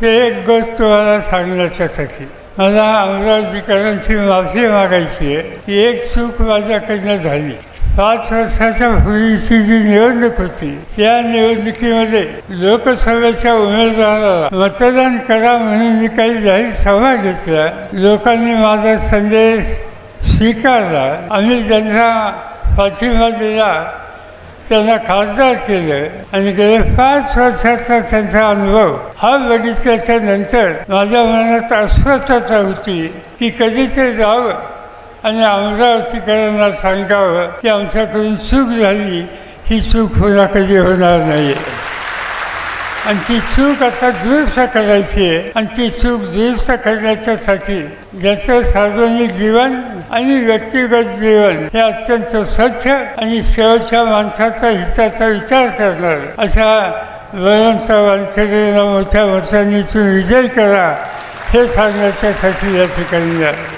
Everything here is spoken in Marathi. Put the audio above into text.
ते एक गोष्ट तुम्हाला सांगण्याच्यासाठी. मला अमरावतीकरांची माफी मागायची आहे. ती एक चूक माझ्याकडनं झाली. पाच वर्षाच्या पूर्वीची जी निवडणूक होती त्या निवडणुकीमध्ये लोकसभेच्या उमेदवाराला मतदान करा म्हणून मी काही जाहीर सभा घेतल्या. लोकांनी माझा संदेश स्वीकारला. आम्ही त्यांना पाठिंबा दिला. त्यांना खासदार केलं. आणि गेल्या पाच वर्षाचा त्यांचा अनुभव. हा बघितल्याच्या नंतर माझ्या मनात अस्वस्थता होती. की कधीतरी जावं? आणि अमरावतीकरांना सांगावं की आमच्याकडून चूक झाली ही चूक पुन्हा कधी होणार नाही. आणि ती चूक आता दुरुस्त करायची आहे आणि ती चूक दुरुस्त करण्याच्यासाठी ज्याचं सार्वजनिक जीवन आणि व्यक्तिगत जीवन हे अत्यंत स्वच्छ आणि शेवटच्या माणसाचा हिताचा विचार करणार अशा वळवंत वानखेडेंना मोठ्या वर्षांनी तुम्ही विजय करा हे सांगण्याच्यासाठी या ठिकाणी आलो.